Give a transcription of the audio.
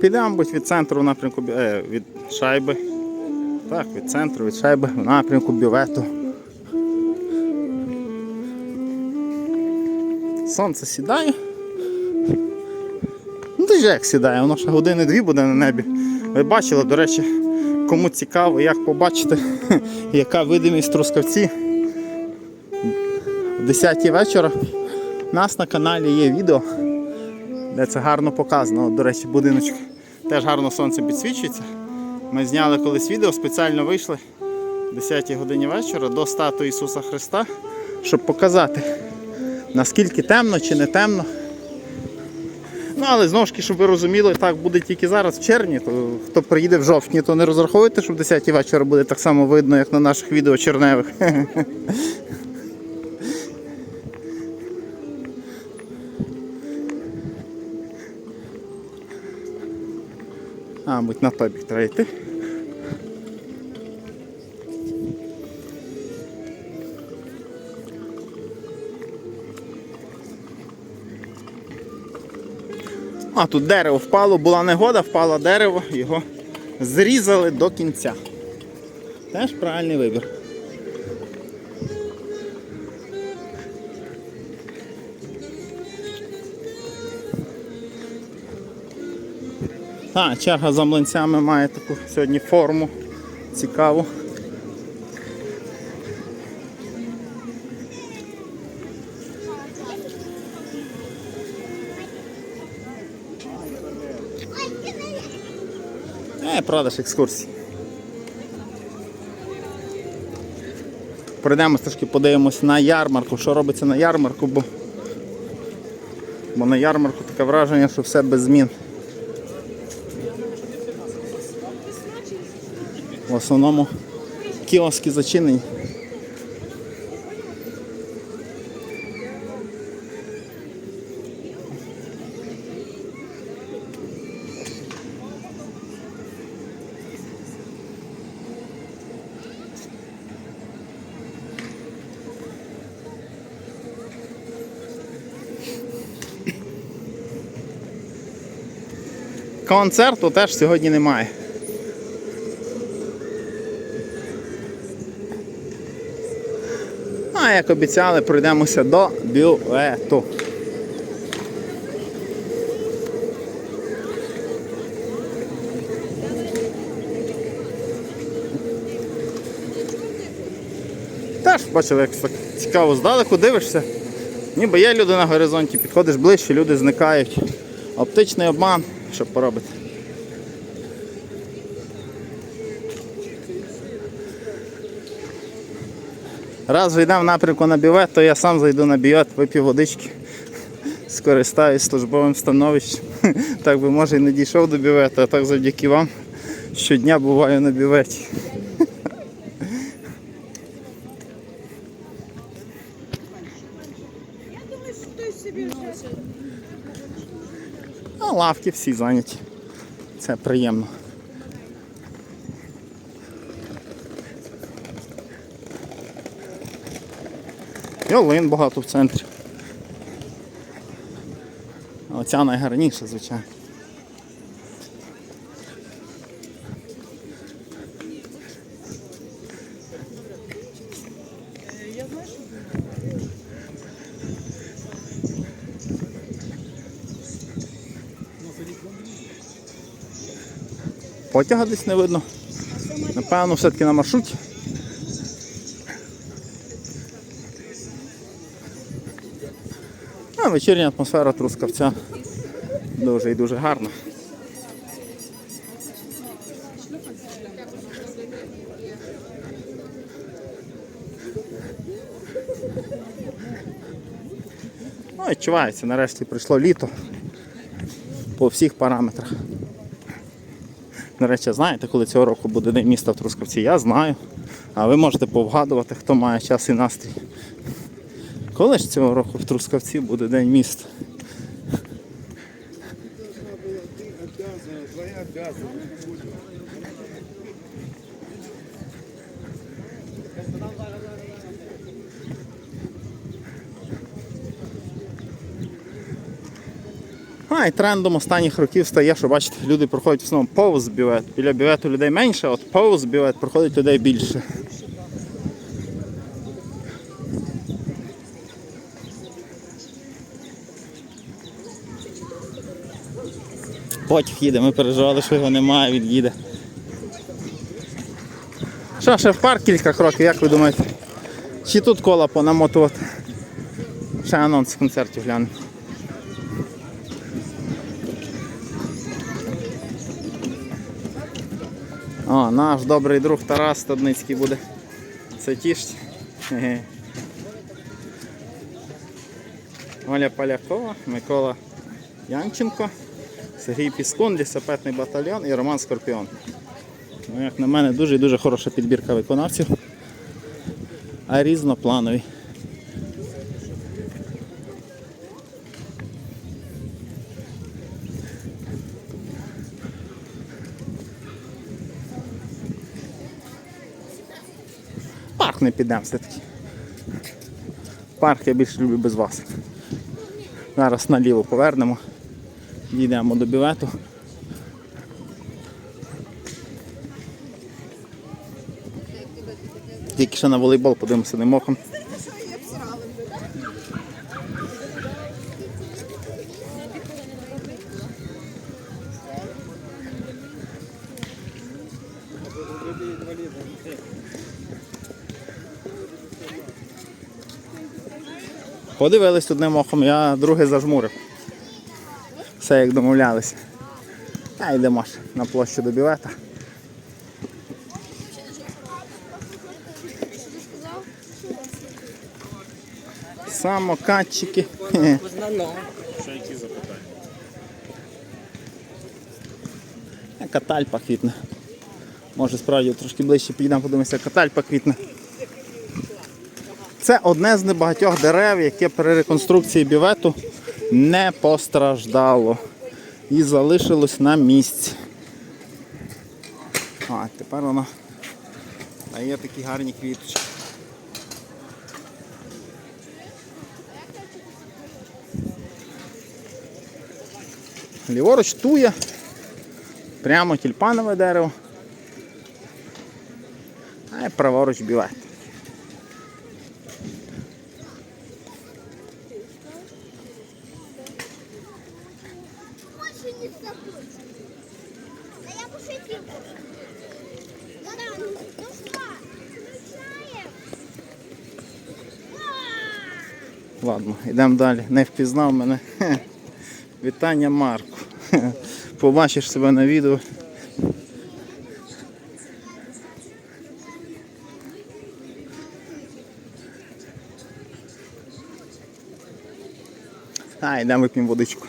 Підемо, мабуть, від центру напрямку е, від шайби. Так, від центру, від шайби в напрямку бювету. Сонце сідає. Ну ж як сідає, воно ще години-дві буде на небі. Ви бачили, до речі, кому цікаво, як побачити, яка видимість трускавці. О 10 вечора у нас на каналі є відео, де це гарно показано. До речі, будиночок теж гарно сонце підсвічується. Ми зняли колись відео, спеціально вийшли о 10 годині вечора до статуї Ісуса Христа, щоб показати, наскільки темно чи не темно. Ну, але знову ж таки, щоб ви розуміли, так буде тільки зараз в червні, то хто приїде в жовтні, то не розраховуйте, що в 10 вечора буде так само видно, як на наших відео черневих. А, мабуть, на той бік треба йти. А, тут дерево впало, була негода, впало дерево, його зрізали до кінця. Теж правильний вибір. А, черга за млинцями має таку сьогодні форму цікаву. Е, продаж екскурсій. Пройдемо трошки подивимось на ярмарку, що робиться на ярмарку, бо, бо на ярмарку таке враження, що все без змін. В основному кіоски зачинені. Концерту теж сьогодні немає. Як обіцяли, пройдемося до бювету. Теж бачили, як так цікаво здалеку дивишся. Ніби є люди на горизонті, підходиш ближче, люди зникають. Оптичний обман, що поробити. Раз зайдемо в напрямку на бювет, то я сам зайду на бювет, вип'ю водички, скористаюсь службовим становищем. Так би може і не дійшов до бювету, а так завдяки вам щодня буваю на бюветі. А лавки всі зайняті. Це приємно. Ялин багато в центрі. Оця найгарніша, звичайно. Потяга десь не видно. Напевно, все-таки на маршруті. Вечірня атмосфера Трускавця дуже і дуже гарна. Ну, відчувається, нарешті прийшло літо по всіх параметрах. Речі, знаєте, коли цього року буде День міста в Трускавці? Я знаю. А ви можете повгадувати, хто має час і настрій. Коли ж цього року в Трускавці буде День міста? А, і трендом останніх років стає, що бачите, люди проходять в основному повз бювет. Біля бювету людей менше, а от повз бювет проходить людей більше. Потяг їде, ми переживали, що його немає, він їде. Що, ще в парк кілька кроків, як ви думаєте? Чи тут кола понамотувати? Ще анонс концертів глянемо. О, наш добрий друг Тарас Стадницький буде. Це тішить. Оля Полякова, Микола Янченко, Сергій Піскун, лісопетний батальйон і Роман Скорпіон. Ну, як на мене, дуже і дуже хороша підбірка виконавців. А різнопланові. Парк не підемо все-таки. Парк я більше люблю без вас. Зараз наліво повернемо. Дійдемо до бівету. Тільки ще на волейбол подивимося ним оком. Подивились одним оком, я другий зажмурив. Все як домовлялися. А йдемо ж на площу до бівета. Самокатчики. Хе-хе. Які запитання? Катальпа квітне. Може справді трошки ближче підійдемо, подивимося, катальпа квітне. Це одне з небагатьох дерев, яке при реконструкції бівету не постраждало і залишилось на місці. А, тепер воно дає такі гарні квіточки. Ліворуч тує, прямо тюльпанове дерево. А праворуч бівет. Больше не захочу. А я пошутил. Ладно, ну что? Включаем. Ладно, йдемо далі. Не впізнав мене. Вітання Марку. Побачиш себе на відео. А, йдемо вип'ємо водичку.